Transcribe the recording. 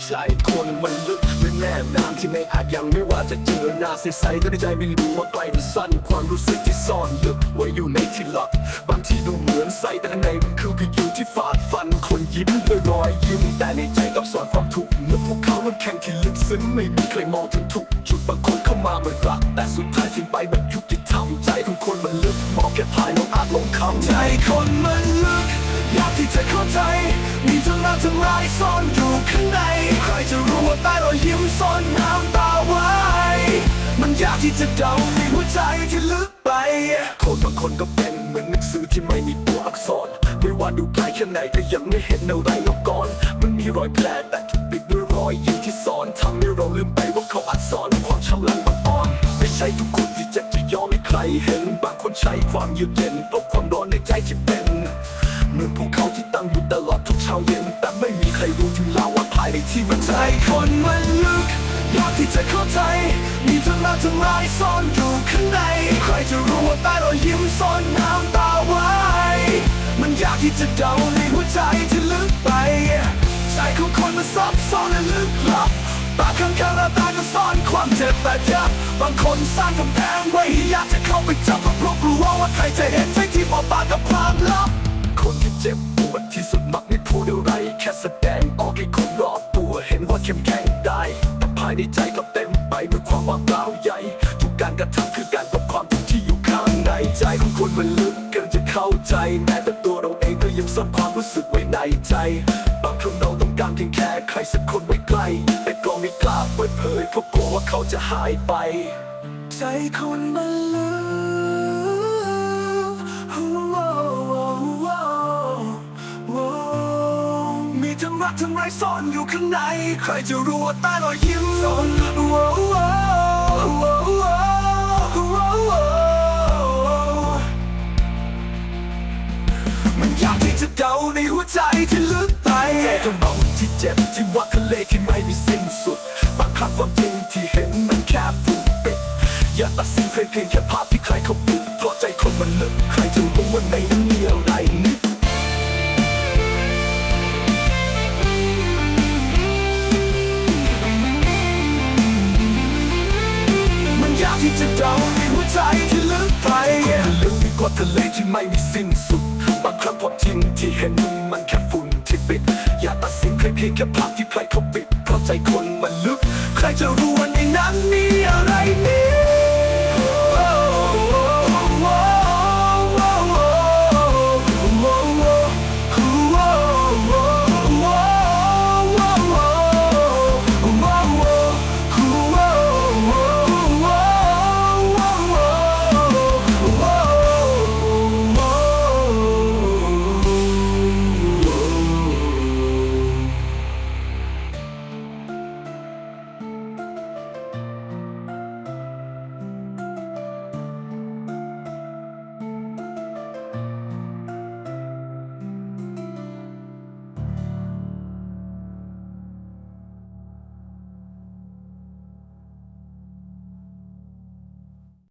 ใจคนมันลึกหมือแม่น้ำที่ไม่อาจยังไม่ว่าจะเจอหน้าใสๆก็ในใจไม่รู้ว่าไกลหรือสั้น ความรู้สึกที่ซ่อนลึกไว้อยู่ในที่ลับบางทีดูเหมือนใสแต่ข้างในมันคือก็อยู่ที่ฝาดฟันคนยิ้มด้วยรอยยิ้ม แต่ในใจต้องสอนความทุกข์เมื่อพวกเขามันแข่งที่ลึกซึ้งไม่มีใครมองถึงทุกจุดบางคนเข้ามาเหมือนรัก แต่สุดท้ายทิ้งไปแบบยุติธรรมใจของคนมันลึกมองแค่ภายนอกอาจหลงคำใจคนมันลึกอยากที่จะเข้าใจ มีทั้งรักทั้งร้ายซ่อนอยู่ข้าง ที่จะเดาในหัวใจที่ลึกไป คนบางคนก็เป็นเหมือนหนังสือที่ไม่มีตัวอักษร ไม่ว่าดูไกลแค่ไหนก็ยังไม่เห็นอะไรนอกก่อน มันมีรอยแผลแต่ถูกปิดด้วยรอยยิ้มที่ซ่อนทำให้เราลืมไปว่าเขาอาจสอนความฉลาดบางอ่อน ไม่ใช่ทุกคนที่จะจะยอมให้ใครเห็น บางคนใช้ความเยือกเย็นตบความร้อนในใจที่เป็นเหมือนภูเขาที่ตั้งอยู่ตลอดทุกเช้าเย็น แต่ไม่มีใครรู้ถึงเลาว่าภายในที่มันใจคนมัน ที่จะเข้าใจ มีทั้งรักทั้งร้ายซ่อนอยู่ข้างใน ใครจะรู้ว่าใต้รอยยิ้มซ่อนน้ำตาไว้ มันยากที่จะเดาในหัวใจที่ลึกไป ใจของคนมันซับซ้อนและลึกลับตาข้างข้างและตาก็ซ่อนความเจ็บและยับบางคนสร้างกำแพงไว้อยากจะเข้าไปจับเพราะกลัวว่าใครจะเห็นใจที่บอบบางกับความลับ คนที่เจ็บายในใจก็เต็มไปด้วยความว่างเปล่าใหญ่ ทุกการกระทำคือการตบความทุกข์ที่อยู่ข้างในใจของคนมันลึกเกินจะเข้าใจแม้แต่ตัวเราเองก็ยังซ่อนความรู้สึกไว้ในใจบางครั้งเราต้องการเพียงแค่ใครสักคนไว้ใกล้แต่ก็ไม่กล้าเปิดเผยเพราะกลัวว่าเขาจะหายไป ใจคนมันลึก กทั้งไรซ่อนอยู่ข้างใน ใครจะรู้ว่าใต้รอยยิ้มซ่อนว้าวว้าวว้าวว้าวว้าวมันยากที่จะเดาในหัวใจที่ลึกไปแต่ต้องเมาที่เจ็บที่ว่าทะเลที่ไม่มีสิ้นสุดบางครั้งความจริงที่เห็นมันแค่ฝุ่นปิดอย่าตัดสินเพียงเพียงแค่ภาพที่ใครเขาปิดเพราะใจคนมันลึกใครจะรู้ว่าในนั้นมีอะไร จะดาในหัวใจที่ลึกไปลึกกว่าทะเลที่ไม่มีสิ้นสุดบางครั้งพอจริงที่เห็นมันแค่ฝุ่นที่ปิด อย่าตัดสินใครเพียงแค่ภาพที่ใครเขาปิด เพราะใจคนมันลึก ใครจะรู้วันในนั้นนี้